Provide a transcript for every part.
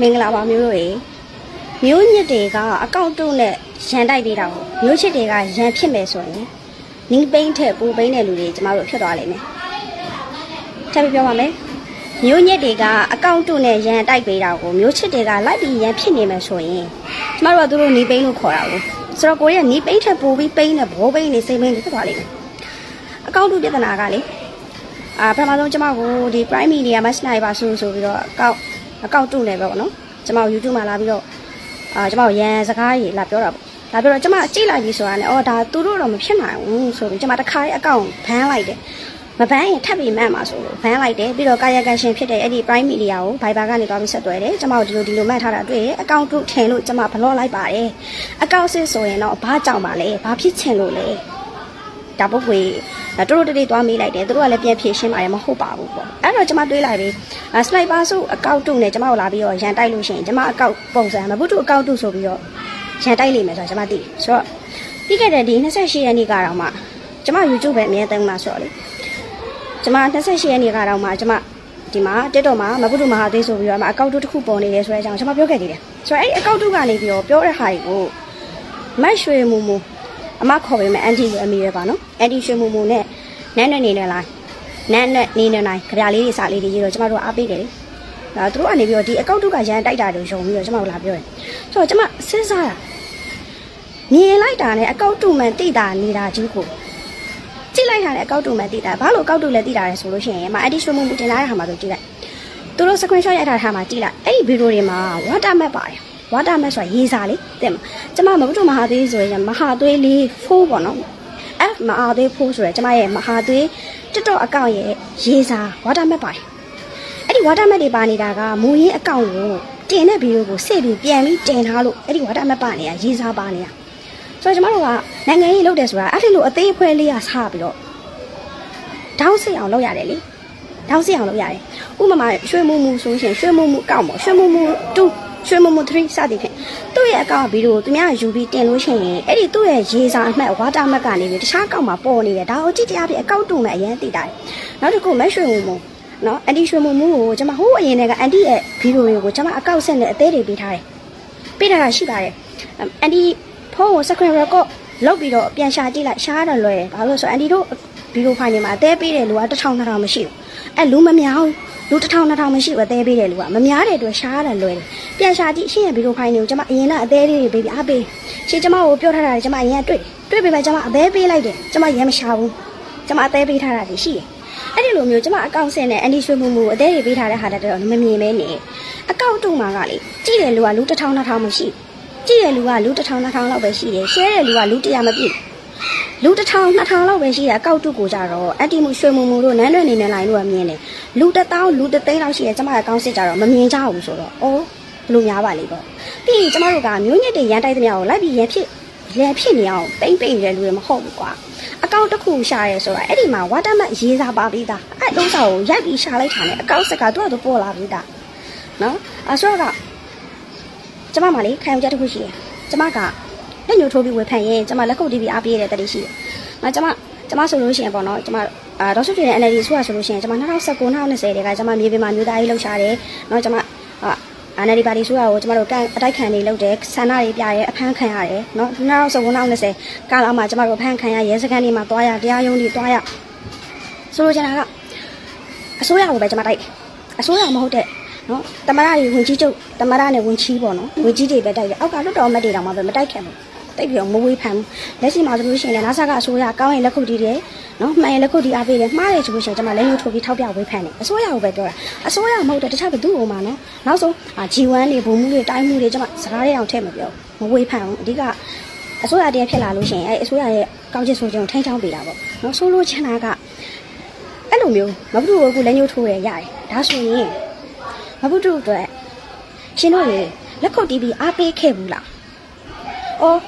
မင်္ဂလာပါမျိုးတို့ရေမျိုးညစ်တွေကအကောင့်တုနဲ့ရန်တိုက်ပေးတာကိုမျိုးချစ်တွေကရန်ဖြစ်မယ်ဆိုရင်နီးပိန်းထက်ပူပိန်းတဲ့လူတွေကျမတို့ဖြစ်သွားလိမ့်မယ်ထပ်ပြီးပြောပါမယ်မျိုးညစ်တွေကအကောင့်တုနဲ့ရန်တိုက်ပေးတာကိုမျိုးချစ်တွေကလိုက်ပြီးရန်ဖြစ်နေမယ်ဆိုရင်ကျမတို့ကသူတို့နီးပိန်းလို့ခေါ်တာကိုဆိုတော့ကိုရီးယားနီးပိန်းထက်ပူပြီးပိန်းတဲ့ဘောပိန်းနေစိတ်ပိန်းတွေဖြစ်သွားလိမ့်မယ်အကောင့်တုပြဿနာကလေအာပထမဆုံးကျမကိုဒီ prime media မှာစနိုက်ပါဆိုဆိုပြီးတော့အကောင့် အကောင့်တုနေပဲပေါ့နော်ကျမကို YouTube မှာလာပြီးတော့အာကျမကိုရန်စကားကြီးလာပြောတာပေါ့လာပြောတော့ကျမကြိတ်လိုက်ပြီဆိုတာနဲ့အော်ဒါသူတို့တော့မဖြစ်နိုင်ဘူးဆိုပြီးကျမတစ်ခါလေးအကောင့်ဘန်းလိုက်တယ်မဘန်းရင်ထပ်ပြီးမှတ်မှာဆိုလို့ဘန်းလိုက်တယ်ပြီးတော့ကာယကံရှင်ဖြစ်တဲ့အဲ့ဒီ prime media ကို Viber ကနေသွားပြီးဆက်သွယ်တယ်ကျမတို့ဒီလိုဒီလိုမှတ်ထားတာတွေ့ရအကောင့်တုထင်လို့ကျမဘလော့လိုက်ပါတယ်အကောင့်စစ်ဆိုရင်တော့ဘာကြောင့်ပါလဲဘာဖြစ်ချင်လို့လဲ ဒါပုတ်ခွေဒါတို့တို့တိတ်သွားမေးလိုက်တယ်သူတို့ကလည်းပြန်ဖြေရှင်းပါတယ်မဟုတ်ပါဘူးပေါ့အဲ့တော့ကျမတွေးလိုက်ပြီစနိုက်ပါဆိုအကောင့်တုနဲ့ကျမတို့လာပြီးတော့ရန်တိုက်လို့ရှိရင်ကျမအကောင့်ပုံစံမဘုတုအကောင့်တုဆိုပြီးတော့ရန်တိုက်လိမ့်မယ်ဆိုတာကျမသိဆိုတော့ပြီးခဲ့တဲ့ဒီ28ရက်နေ့ကတော့မှကျမ YouTube ပဲအမြဲတမ်းမှာဆိုတော့လေကျမ28ရက်နေ့ကတော့မှကျမဒီမှာတက်တော့မှာမဘုတုမဟာသေးဆိုပြီးတော့မှအကောင့်တုတစ်ခုပေါ်နေတယ်ဆိုတဲ့အကြောင်းကျွန်မပြောခဲ့သေးတယ်ဆိုတော့အဲ့အကောင့်တုကနေပြီးတော့ပြောတဲ့ဟာတွေကိုမတ်ရွှေမူမူ အမခေါ်ပေးမယ်အန်တီကိုအမီရပါနော်အန်တီရွှေမူမူနဲ့နန်းနဲ့နေနေလားနန်းနဲ့နေနေနိုင်ကြပြလေးတွေစလေးတွေရေးတော့ကျွန်မတို့အားပေးတယ်လေဒါသူတို့ကနေပြီးတော့ဒီအကောင့်တုကရန်တိုက်တာတွေယုံပြီးတော့ကျွန်မတို့လာပြောတယ်ဆိုတော့ကျွန်မစဉ်းစားတာမြင်လိုက်တာနဲ့အကောင့်တုမှန်တိတာနေတာကြီးကိုကြည့်လိုက်တာနဲ့အကောင့်တုမှန်တိတာဘာလို့အကောင့်တုလဲတိတာလဲဆိုလို့ရှိရင်မအန်တီရွှေမူမူတင်လာတဲ့ဟာမှာဆိုကြည့်လိုက်သူတို့ screenshot ရိုက်ထားတာမှာကြည့်လိုက်အဲ့ဒီဗီဒီယိုတွေမှာ water map ပါတယ် ဝါတာမက်ဆိုတာရေးစာလေးတဲ့မှာကျမမဘုဒ္ဓမဟာသွေးဆိုရင်မဟာသွေးလေးဖိုးပေါ့နော် F မဟာသွေးဖိုးဆိုရယ်ကျမရဲ့မဟာသွေးတက်တော့အကောင့်ရဲ့ရေးစာဝါတာမက်ပါတယ်အဲ့ဒီဝါတာမက်တွေပါနေတာကမူရင်းအကောင့်ကိုတင်တဲ့ဗီဒီယိုကိုစေ့ပြီးပြန်ပြီးတင်ထားလို့အဲ့ဒီဝါတာမက်ပါနေတာရေးစာပါနေတာဆိုတော့ကျမတို့ကနိုင်ငံရေးလုပ်တယ်ဆိုတာအဲ့ဒီလိုအသေးအဖွဲလေးကစပြီးတော့တောင်းစိအောင်လုပ်ရတယ်လေတောင်းစိအောင်လုပ်ရတယ်ဥပမာရွှေမူမူဆိုရှင်ရွှေမူမူအကောင့်ပေါ့ရွှေမူမူ2 ရွှေမမ3စသည်ဖြင့်သူ့ရဲ့အကောင့်ဗီဒီယိုသူများယူပြီးတင်လို့ရှိရင်အဲ့ဒီသူ့ရဲ့ရေးစာအမှတ်ဝါတာမတ်ကနေပြီးတခြားအကောင့်မှာပေါ်နေတယ်ဒါကိုကြည့်ကြအဖြစ်အကောင့်တူမဲ့အရင်သိတာနောက်တစ်ခုမက်ရွှေမုံမုံနော်အန်တီရွှေမုံမုံကိုကျွန်မဟိုးအရင်ကအန်တီရဲ့ဗီဒီယိုတွေကိုကျွန်မအကောင့်ဆက်နဲ့အသေးတွေပေးထားတယ်ပေးထားတာရှိပါတယ်အန်တီဖုန်းကို screen record လုပ်ပြီးတော့ပြန်ရှာကြည့်လိုက်ရှားတော့လွယ်ဘာလို့ဆိုအန်တီတို့ဗီဒီယိုဖိုင်တွေမှာအသေးပေးတဲ့လူက1000 2000မရှိဘူး အဲလူမများဘူးလူတစ်ထောင်နှစ်ထောင်မရှိဘူးအသေးပေးတယ်လူကမများတဲ့အတွက်ရှားရတယ်လွယ်တယ်ပြန်ရှာကြည့်ရှင်းရဗီဒီယိုဖိုင်တွေကိုကျွန်မအရင်ကအသေးလေးတွေပေးပြီးအားပေးရှင်းကျွန်မကိုပြောထားတာတွေကျွန်မအရင်ကတွေ့တွေ့ပေမဲ့ကျွန်မအသေးပေးလိုက်တယ်ကျွန်မရမ်းမရှာဘူးကျွန်မအသေးပေးထားတာတွေရှိတယ်အဲ့ဒီလိုမျိုးကျွန်မအကောင့်ဆင်းနဲ့အန်ဒီရွှေမှုမှုအသေးတွေပေးထားတဲ့ဟာတော့မမြင်မဲနေအကောင့်တုံမှာကလေကြည့်တယ်လူကလူတစ်ထောင်နှစ်ထောင်မရှိကြည့်တယ်လူကလူတစ်ထောင်နှစ်ထောင်လောက်ပဲရှိတယ်ရှဲတယ်လူကလူ100မပြည့် လူတစ်ထောင်နှစ်ထောင်လောက်ပဲရှိရအကောက်တုကိုကြတော့အတ္တိမှုရွှေမှုမှုတို့နန်းရွယ်နေနေလိုက်လို့ကမြင်တယ်လူတစ်သောင်းလူတစ်သိန်းလောက်ရှိရကျမရဲ့ကောင်းစစ်ကြတော့မမြင်ကြဘူးဆိုတော့အော်ဘလို့များပါလိမ့်ပေါ့ပြီးရင်ကျမတို့ကမျိုးညစ်တွေရန်တိုက်သမျှကိုလိုက်ပြီးရန်ဖြစ်ရန်ဖြစ်နေအောင်ပိမ့်ပိမ့်နေတဲ့လူတွေမဟုတ်ဘူးကွာအကောင့်တစ်ခုရှာရဲဆိုတာအဲ့ဒီမှာဝါတာမတ်ရေးစားပါပြီးသားအဲ့ဥစ္စာကိုရိုက်ပြီးရှာလိုက်တာနဲ့အကောင့်စက်ကသူ့အတူပေါ်လာပြီးသားနော်အဆောကကျမမလေးခံယူချက်တစ်ခုရှိတယ်ကျမက လက်ညှိုးထိုးပြီးဝေဖန်ရင်ကျမလက်ခုပ်တီးပြီးအားပေးရတဲ့တတိရှိတယ်။နော်ကျမကျမဆိုလို့ရှိရင်ပေါ့နော်ကျမအာဒေါက်ဆူတင် NLD ဆိုတာဆိုလို့ရှိရင်ကျမ2019 2020တည်းကကျမမြေပြင်မှာမျိုးသားရေးလှုပ်ရှားတယ်။နော်ကျမအာ NLD ပါတီဆိုတာကိုကျမတို့ကန်အတိုက်ခံနေလုပ်တယ်ဆန္ဒတွေပြရဲအဖမ်းခံရတယ်နော်2019 2020ကာလမှာကျမတို့အဖမ်းခံရရဲစခန်းတွေမှာတွားရတရားရုံးတွေတွားရဆိုလိုချင်တာကအစိုးရကိုပဲကျမတိုက်အစိုးရမဟုတ်တဲ့နော်တမရတွေဝင်ကြီးချုပ်တမရနဲ့ဝင်ချီးပေါ့နော်ဝင်ကြီးတွေပဲတိုက်ရအောက်ကလွတ်တော်အမတ်တွေတောင်မှပဲမတိုက်ခဲ့ဘူး တိတ်ပြီးတော့မဝေးဖမ်းလက်ရှိမှာဆိုလို့ရှိရင်လည်းနာဆာကအစိုးရကောင်းရင်လက်ခုပ်တီးတယ်နော်မှန်ရင်လက်ခုပ်တီးအားပေးတယ်မှားတယ်ဆိုလို့ရှိရင်ကျွန်မလက်ညှိုးထိုးပြီးထောက်ပြဝေးဖမ်းတယ်အစိုးရကိုပဲပြောတာအစိုးရမဟုတ်တဲ့တခြားဘယ်သူ့ဟိုမှာနော်နောက်ဆုံး G1 တွေဘုံမှုတွေတိုင်းမှုတွေကျွန်မစကားတွေအောင်ထည့်မပြောမဝေးဖမ်းဘူးအဓိကအစိုးရတည်းဖြစ်လာလို့ရှိရင်အဲအစိုးရရဲ့ကောင်းချစ်ဆိုခြင်းကိုထိန်းချောင်းပေးတာပေါ့နော်ဆိုလို့ချင်တာကအဲ့လိုမျိုးမဘူးတို့ကလက်ညှိုးထိုးရရတယ်ဒါဆိုရင်မဘူးတို့အတွက်ရှင်တို့ရေလက်ခုပ်တီးပြီးအားပေးခဲ့ဘူးလားအော်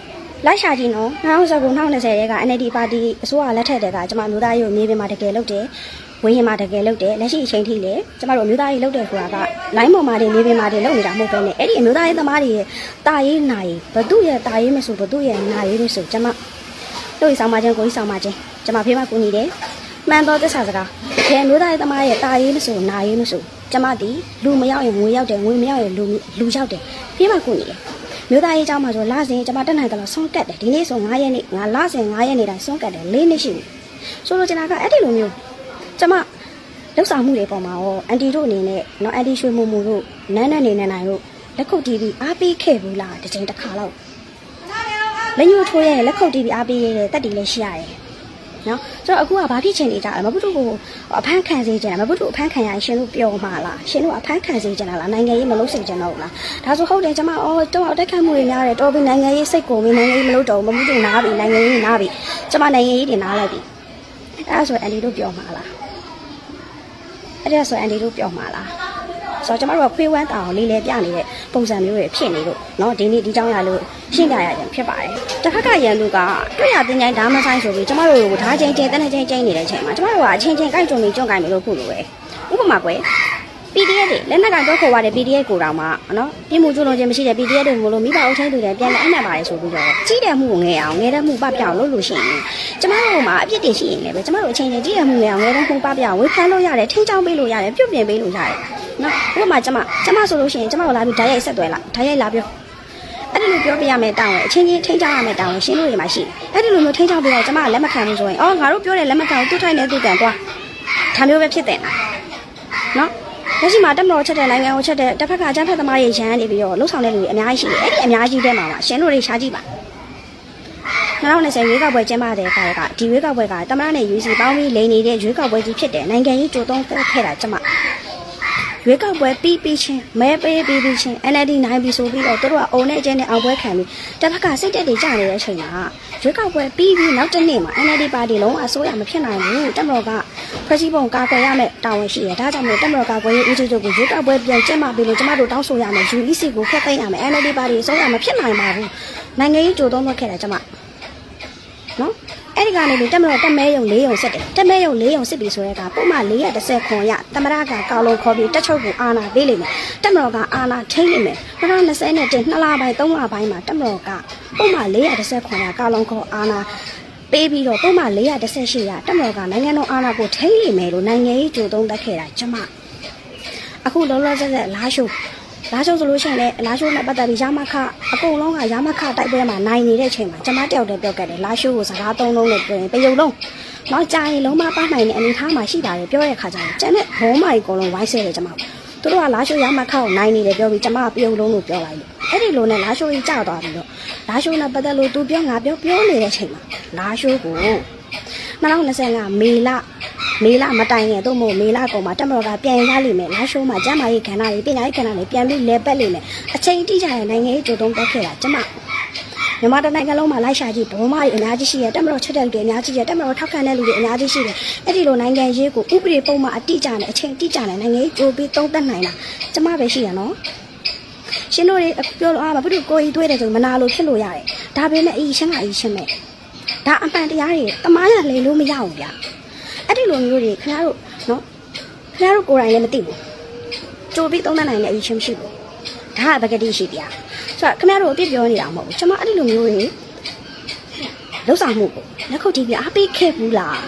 လိုက်ရှာကြည့်နော်2019 2020ရဲက NLD ပါတီအစိုးရလက်ထက်တည်းကကျွန်မမျိုးသားရေးကိုမြေပြင်မှာတကယ်လုပ်တယ်ဝင်းရင်မှာတကယ်လုပ်တယ်လက်ရှိအချိန်ထိလည်းကျွန်မတို့မျိုးသားရေးလုပ်တယ်ဆိုတာကလိုင်းပေါ်မှာတွေမြေပြင်မှာတွေလုပ်နေတာမဟုတ်ဘဲနဲ့အဲ့ဒီမျိုးသားရေးသမားတွေရဲ့တာရေးနာရေးဘသူရဲ့တာရေးမဆိုဘသူရဲ့နာရေးမဆိုကျွန်မတို့ဆောင်မချင်းကိုကြီးဆောင်မချင်းကျွန်မဖေးမကူညီတယ်မှန်တော့သစ္စာစကားဘယ်မျိုးသားရေးသမားရဲ့တာရေးမဆိုနာရေးမဆိုကျမဒီလူမရောက်ရင်ငွေရောက်တယ်ငွေမရောက်ရင်လူလူရောက်တယ်ပြေးမှကိုနေတယ် မြို့သားရေးအကြောင်းမှာဆိုလစဉ်ကျွန်မတက်နိုင်တယ်လို့ဆုံးကတ်တယ်ဒီနေ့ဆို9ရက်နေ့ငါလစဉ်9ရက်နေ့တိုင်းဆုံးကတ်တယ်၄နှစ်ရှိပြီဆိုလိုချင်တာကအဲ့ဒီလိုမျိုးကျွန်မလောက်ဆောင်မှုတွေပေါ်မှာရောအန်တီတို့အနေနဲ့နော်အန်တီရွှေမုံမူတို့နန်းနန်းနေနေနိုင်တို့လက်ခုပ်တီးပြီးအားပေးခဲ့ဘူးလားတစ်ချိန်တစ်ခါလောက်လက်ညှိုးထိုးရလက်ခုပ်တီးပြီးအားပေးရတဲ့တက်တီလည်းရှိရတယ် နော်ဆိုတော့အခုကဘာဖြစ်ချင်နေကြလဲမဘူးတို့ကိုအဖမ်းခံစေချင်တာမဘူးတို့အဖမ်းခံရရင်ရှင်တို့ပျော်မှာလားရှင်တို့အဖမ်းခံစေချင်တာလားနိုင်ငံရေးမလုပ်စေချင်တော့ဘူးလားဒါဆိုဟုတ်တယ်ကျမအော်တော့အတက်ခံမှုတွေများတယ်တော်ပြီနိုင်ငံရေးစိတ်ကုန်ပြီနိုင်ငံရေးမလုပ်တော့ဘူးမဘူးတို့နားပြီနိုင်ငံရေးနားပြီကျမနိုင်ငံရေးတွေနားလိုက်ပြီအဲ့ဒါဆိုအန်ဒီတို့ပျော်မှာလားအဲ့ဒါဆိုအန်ဒီတို့ပျော်မှာလား ဆိုတော့ကျမတို့ကခွေးဝမ်းတောင်လေးလဲပြနေတဲ့ပုံစံမျိုးတွေဖြစ်နေလို့เนาะဒီနေ့ဒီเจ้าရလို့ရှင်းပြရရင်ဖြစ်ပါတယ်တစ်ခါကရန်လူကတွေ့ရတင်တိုင်းဓာမဆိုင်ဆိုပြီးကျမတို့ကိုဓာချင်းချင်းတန်းချင်းချင်းနေတဲ့အချိန်မှာကျမတို့ကအချင်းချင်းကြိုက်ကြုံနေကြုံကြိုင်မလို့ဖို့လိုပဲဥပမာကွယ် PDF တွေလက်နက်ကကြောက်ခေါ်ရတဲ့ PDF ကိုတောင်မှနော်ပြည်မှုကျူးလွန်ခြင်းမရှိတဲ့ PDF တွေမလို့မိဘအုပ်ချင်းတွေလည်းပြန်လဲအနှံ့ပါတယ်ဆိုပြီးတော့ကြီးတဲ့မှုကိုငဲအောင်ငဲတဲ့မှုပပြောင်းလို့လို့ရှိရင်ကျမတို့မှာအပြစ်တွေရှိရင်လည်းပဲကျမတို့အချင်းချင်းကြီးတဲ့မှုငဲအောင်ငဲတဲ့မှုပပြောင်းဝေဖန်လို့ရတယ်ထိန်းချောင်းပေးလို့ရတယ်ပြုတ်ပြင်ပေးလို့ရတယ်နော်ဥပမာကျမကျမဆိုလို့ရှိရင်ကျမတို့လာပြီးဓာတ်ရိုက်ဆက်သွဲလာဓာတ်ရိုက်လာပြောအဲ့ဒီလိုပြောပြရမယ်တောင်းရအချင်းချင်းထိန်းချောင်းရမယ်တောင်းရရှင်းလို့ရမှာရှိအဲ့ဒီလိုမျိုးထိန်းချောင်းပြီးတော့ကျမကလက်မခံဘူးဆိုရင်အော်ငါတို့ပြောတယ်လက်မခံဘူးသူ့ထိုင်နေသူ့ကန်သွားဒါမျိုးပဲဖြစ်တယ်နော် လက်ရှိမှာတက်မတော်ချက်တဲ့နိုင်ငံကိုချက်တဲ့တစ်ဖက်ကအကြမ်းဖက်သမားတွေရန်နေပြီးတော့လှုပ်ဆောင်တဲ့လူတွေအများကြီးရှိတယ်အဲ့ဒီအများကြီးတဲမှာပါရှင်တို့တွေရှားကြည့်ပါ2020ရွေးကောက်ပွဲကျင်းပတဲ့အခါကဒီရွေးကောက်ပွဲကတမရနဲ့ UC ပေါင်းပြီးလိန်နေတဲ့ရွေးကောက်ပွဲကြီးဖြစ်တယ်နိုင်ငံရေးကြိုးတုံးတက်ခဲ့တာကျမ ရွေးကောက်ပွဲပြီးပြီးချင်းမဲပေးပြီးပြီးချင်း NLD နိုင်ပြီဆိုပြီးတော့တို့ကအုံနဲ့အကျင်းနဲ့အောင်ပွဲခံပြီးတစ်ဖက်ကစိတ်တက်တွေကြနေတဲ့အချိန်မှာရွေးကောက်ပွဲပြီးပြီးနောက်တစ်နေ့မှာ NLD ပါတီလုံးဝအစိုးရမဖြစ်နိုင်ဘူးတက်မတော်ကဖွဲ့စည်းပုံကာကွယ်ရမယ်တာဝန်ရှိတယ်ဒါကြောင့်မို့တက်မတော်ကာကွယ်ရေးဦးစီးချုပ်ကိုရွေးကောက်ပွဲပြန်ကျင်းပပြီးလို့ကျမတို့တောင်းဆိုရမယ် UEC ကိုဖျက်သိမ်းရမယ် NLD ပါတီအစိုးရမဖြစ်နိုင်ပါဘူးနိုင်ငံရေးကြိုးတုံးလုပ်ခဲ့တာကျမနော် အဲ့ဒီကနေပြီးတက်မတော်တက်မဲယုံ၄ယုံစစ်တယ်တက်မဲယုံ၄ယုံစစ်ပြီဆိုတဲ့ကပုံမှန်430ခွန်ရတမရကကောက်လုံးခေါ်ပြီးတက်ချုပ်ကိုအာနာပေးလိမ့်မယ်တက်မတော်ကအာနာထိမ့်လိမ့်မယ်2020နဲ့တင်2လပိုင်း3လပိုင်းမှာတက်မတော်ကပုံမှန်430ခွန်ရကောက်လုံးခေါ်အာနာပေးပြီးတော့ပုံမှန်418ရတက်မတော်ကနိုင်ငံတော်အာဏာကိုထိမ့်လိမ့်မယ်လို့နိုင်ငံရေးကြိုးတုံးတက်ခဲ့တာကျမအခုလောလောဆယ်ဆယ်လာရှု လာရှုဆိုလို့ရှိရင်လည်းလာရှုနဲ့ပတ်သက်ပြီးရမခအကုန်လုံးကရမခတိုက်ပွဲမှာနိုင်နေတဲ့အချိန်မှာကျမတယောက်တည်းပြောခဲ့တယ်လာရှုကိုစကားသုံးလုံးနဲ့ပြောရင်ပယုံလုံးတော့ကြာရင်လုံးမပါနိုင်တဲ့အနေထားမှာရှိတာလေပြောတဲ့ခါကျရင်ကျန်တဲ့ဘောမိုင်အကုန်လုံးဝိုင်းဆဲတယ်ကျမသူတို့ကလာရှုရမခကိုနိုင်နေတယ်ပြောပြီးကျမကပယုံလုံးလို့ပြောလိုက်လို့အဲ့ဒီလိုနဲ့လာရှုကြီးကြာသွားပြီးတော့လာရှုနဲ့ပတ်သက်လို့သူပြောငါပြောပြောနေတဲ့အချိန်မှာလာရှုကို2025မေလ မေလမတိုင်ခင်တို့မို့မေလကုန်မှာတက်မတော်ကပြန်ရလိမ့်မယ်လာရှိုးမှာကျမ်းမာရေးခန္ဓာတွေပညာရေးခန္ဓာတွေပြန်ပြီးလဲပတ်လိမ့်မယ်အချိန်တိကျတဲ့နိုင်ငံရေးကြိုးတုံးတက်ခဲ့တာကျမမြန်မာတိုင်းနိုင်ငံလုံးမှာလိုက်ရှာကြည့်ဘုံမတွေအများကြီးရှိရတက်မတော်ချက်တဲ့လူတွေအများကြီးရတက်မတော်ထောက်ခံတဲ့လူတွေအများကြီးရှိတယ်အဲ့ဒီလိုနိုင်ငံရေးကိုဥပဒေပုံမှန်အတိအကျနဲ့အချိန်တိကျနဲ့နိုင်ငံရေးကြိုးပြီးသုံးသပ်နိုင်တာကျမပဲရှိရနော်ရှင်တို့တွေပြောလို့အာဘာလို့ကိုကြီးတွေးတယ်ဆိုမနာလို့ဖြစ်လို့ရတယ်ဒါပေမဲ့အီရှင်းကအီရှင်းမဲ့ဒါအမှန်တရားတွေတမားရလေလို့မရဘူးဗျာ အဲ့ဒီလိုမျိုးတွေခင်ဗျားတို့နော်ခင်ဗျားတို့ကိုယ်တိုင်လည်းမသိဘူးကြိုပြီးသုံးသပ်နိုင်တဲ့အီရှင်းမရှိဘူးဒါကပကတိရှိဗျာဆိုတော့ခင်ဗျားတို့အပြစ်ပြောနေတာမဟုတ်ဘူးကျွန်မအဲ့ဒီလိုမျိုးတွေလှုပ်ဆောင်မှုကိုလက်ခုပ်တီးပြီးအားပေးခဲ့ဘူးလား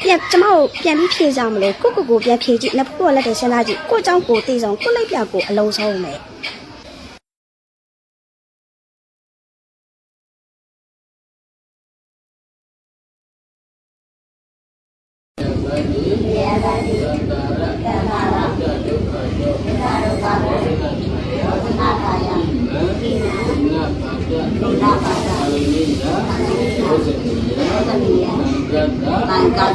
ပြန်ကျမတို့ပြန်ပြီးဖြေကြမလို့ကိုကိုကိုပြန်ဖြေကြည့်နှစ်ဖက်လက်တွေစဉ်းစားကြည့်ကိုเจ้าကိုတည်ဆောင်ကိုလိုက်ပြကိုအလုံးစုံမယ် တန်က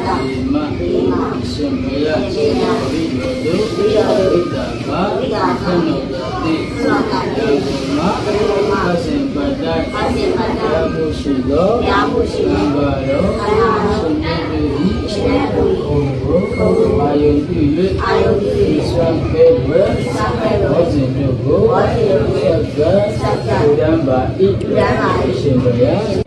တ္တမရှင်မယရှင်မဝိရောဒုဝိရောဒုတာကသနုတတိယေမသရှင်ပတ္တယာမှုရှိသောယာမှုရှိသောဘာရောရှင်မေဟိဘုံကိုအာယုပြု၍အာယုပြု၍သံပေဝေသံပေဝေဘောဇင်တို့ကိုဘောဇင်တို့ကိုသက္ကသက္ကဉာဏ်ပါဤဉာဏ်ပါရှင်မယ